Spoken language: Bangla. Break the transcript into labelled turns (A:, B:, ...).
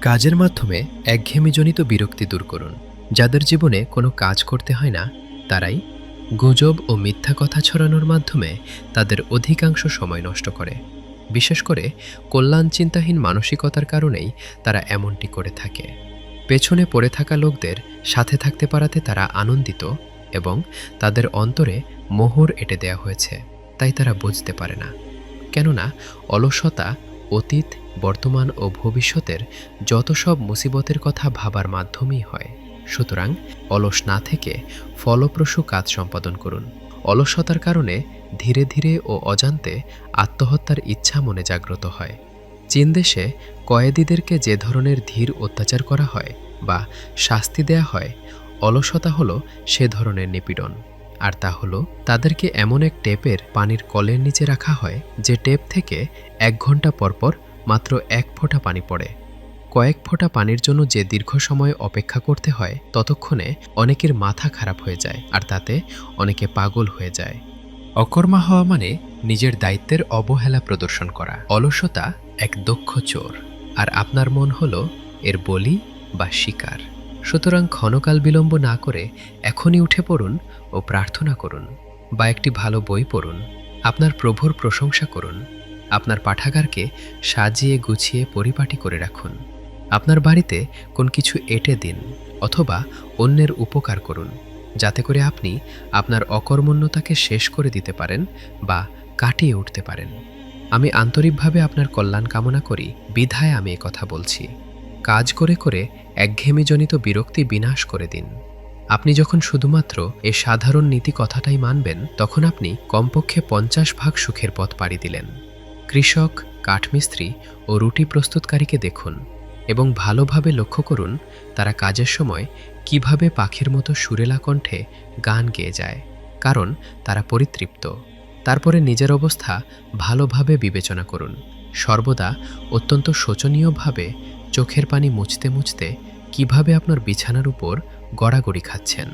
A: কাজের মাধ্যমে একঘেয়েমিজনিত বিরক্তি দূর করুন। যাদের জীবনে কোনো কাজ করতে হয় না, তারাই গুজব ও মিথ্যা কথা ছড়ানোর মাধ্যমে তাদের অধিকাংশ সময় নষ্ট করে। বিশেষ করে কল্যাণ চিন্তাহীন মানসিকতার কারণেই তারা এমনটি করে থাকে। পেছনে পড়ে থাকা লোকদের সাথে থাকতে পারাতে তারা আনন্দিত এবং তাদের অন্তরে মোহর এঁটে দেয়া হয়েছে, তাই তারা বুঝতে পারে না। কেননা অলসতা অতীত, বর্তমান ও ভবিষ্যতের যত সব মুসিবতের কথা ভাবার মাধ্যমেই হয়। সুতরাং অলস না থেকে ফলপ্রসূ কাজ সম্পাদন করুন। অলসতার কারণে ধীরে ধীরে ও অজান্তে আত্মহত্যার ইচ্ছা মনে জাগ্রত হয়। চীন দেশে কয়েদিদেরকে যে ধরনের ধীর অত্যাচার করা হয় বা শাস্তি দেয়া হয়, অলসতা হলো সে ধরনের নিপীড়ন। আর তা হলো, তাদেরকে এমন এক টেপের পানির কলের নিচে রাখা হয়, যে টেপ থেকে এক ঘণ্টা পরপর মাত্র এক ফোঁটা পানি পড়ে। কয়েক ফোঁটা পানির জন্য যে দীর্ঘ সময় অপেক্ষা করতে হয়, ততক্ষণে অনেকের মাথা খারাপ হয়ে যায় আর তাতে অনেকে পাগল হয়ে যায়। অকর্মা হওয়া মানে নিজের দায়িত্বের অবহেলা প্রদর্শন করা। অলসতা এক দক্ষ চোর। আর আপনার মন হলো এর বলি বা শিকার। সুতরাং ক্ষণকাল বিলম্ব না করে এখনই উঠে পড়ুন ও প্রার্থনা করুন বা একটি ভালো বই পড়ুন, আপনার প্রভুর প্রশংসা করুন, আপনার পাঠাগারকে সাজিয়ে গুছিয়ে পরিপাটি করে রাখুন, আপনার বাড়িতে কোন কিছু এঁটে দিন অথবা অন্যের উপকার করুন, যাতে করে আপনি আপনার অকর্মণ্যতাকে শেষ করে দিতে পারেন বা কাটিয়ে উঠতে পারেন। আমি আন্তরিকভাবে আপনার কল্যাণ কামনা করি, বিধায় আমি কথা বলছি। কাজ করে করে একঘেয়েমিজনিত বিরক্তি বিনাশ করে দিন। আপনি যখন শুধুমাত্র এ সাধারণ নীতি কথাটাই মানবেন, তখন আপনি কমপক্ষে পঞ্চাশ ভাগ সুখের পথ পাড়ি দিলেন। কৃষক, কাঠমিস্ত্রি ও রুটি প্রস্তুতকারীকে দেখুন এবং ভালোভাবে লক্ষ্য করুন তারা কাজের সময় কীভাবে পাখির মতো সুরেলা কণ্ঠে গান গেয়ে যায়, কারণ তারা পরিতৃপ্ত। তারপরে নিজের অবস্থা ভালোভাবে বিবেচনা করুন। সর্বদা অত্যন্ত শোচনীয়ভাবে চোখের পানি মুছতে মুছতে কীভাবে আপনার বিছানার উপর গড়াগড়ি খাচ্ছেন?